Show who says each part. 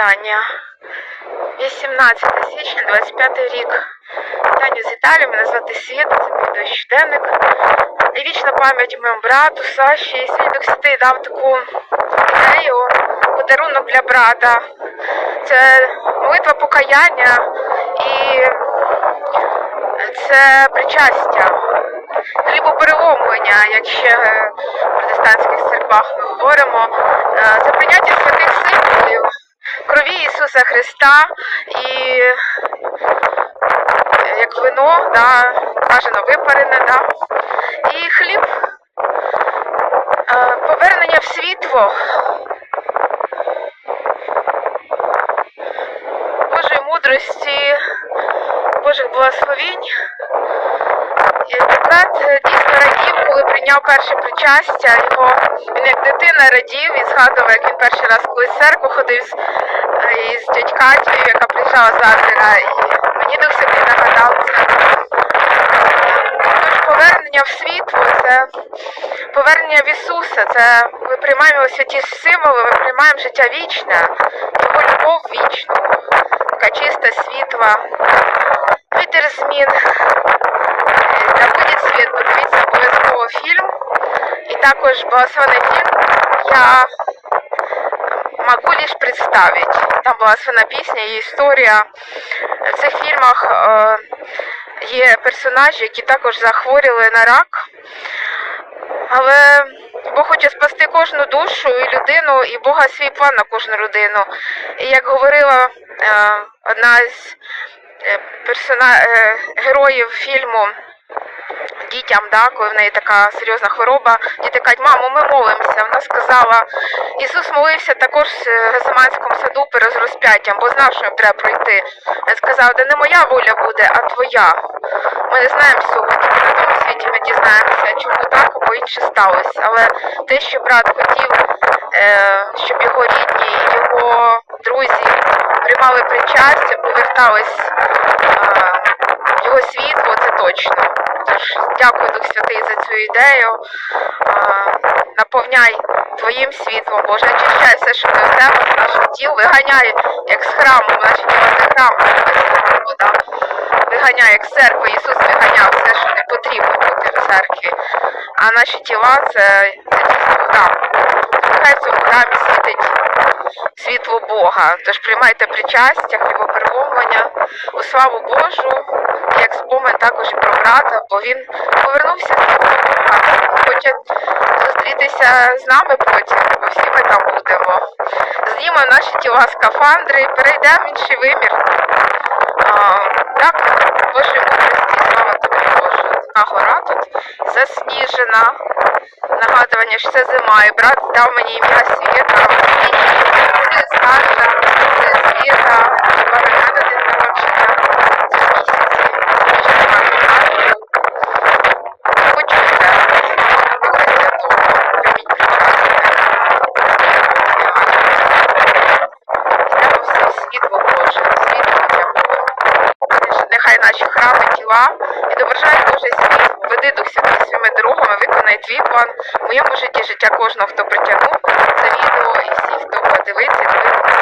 Speaker 1: Вітання. 18 січня, 25 рік. Вітання з Італії, мене звати Світа, це мій дощ щоденник. І вічна пам'ять моєму брату Саші. І Дух Святий дав таку ідею, подарунок для брата. Це молитва покаяння і це причастя. Хлібопереломлення, як ще в протестантських церквах ми говоримо, Е, це прийняття Ісуса Христа і е, як вино, да, бажано випарене, да, і хліб, е, повернення в світло. Божої мудрості, Божих благословінь. Е, дійсно радів, коли прийняв перше причастя. Його він як дитина радів і згадував, як він перший раз колись в церкву ходив е, із Катєю, яка приїжджала з Азера, і мені Дух Святий нагадав це. Тож повернення в світло, це повернення в Ісуса, це ми приймаємо його святі символи, ми приймаємо життя вічне, його любов вічну, така чиста світла, вітер змін. Да буде світ, подивіться обов'язково фільм. І також благословений фільм я могу лишь представить. Там благословена пісня і історія. В цих фільмах е, є персонажі, які також захворіли на рак. Але Бог хоче спасти кожну душу і людину, і Бога свій план на кожну людину. І як говорила е, одна з е, персона... героїв фільму дітям, да, коли в неї така серйозна хвороба, діти кажуть, мамо, ми молимося. Вона сказала, Ісус молився також в Гесиманському саду перед розп'яттям, бо знав, що їм треба пройти. Він сказав, де не моя воля буде, а твоя. Ми не знаємо сьогодні, на тому світі ми дізнаємося, чому так або інше сталося. Але те, що брат хотів, е, щоб його рідні, його друзі приймали причастя, повертались е, його світло, це точно. Дякую Дух Святий за цю ідею. Наповняй твоїм світлом, Боже, очищай все, що не в тебе, з наших тіл, виганяй, як з храму, наші тіла це храм, вода. Виганяй, як з церкви, Ісус виганяв все, що не потрібно бути в церкві. А наші тіла це, дійсно храм. Нехай в цьому храмі світить світло Бога. Тож приймайте причастя, хлібопереломлення у славу Божу, як спомин також брата, бо він повернувся в світло Хоче зустрітися з нами потім, бо всі ми там будемо. Знімемо наші тіла скафандри перейдемо в інший вимір. А, так, Божій мудрості, слава тобі, Боже. Така гора тут засніжена. Нагадування, що це зима, і брат дав мені ім'я Світа. Це Світа, тепер у мене день народження. Це місяці. Дуже багато настрою. Хочу це. Духа Святого. Прийміть Йдемо все світло Боже, світло Боже. Нехай наші храми, і відображають Боже. Веди Дух Святий своїми дорогами, виконай твій план в моєму житті, життя кожного, хто притягнув це відео і всі, хто подивиться.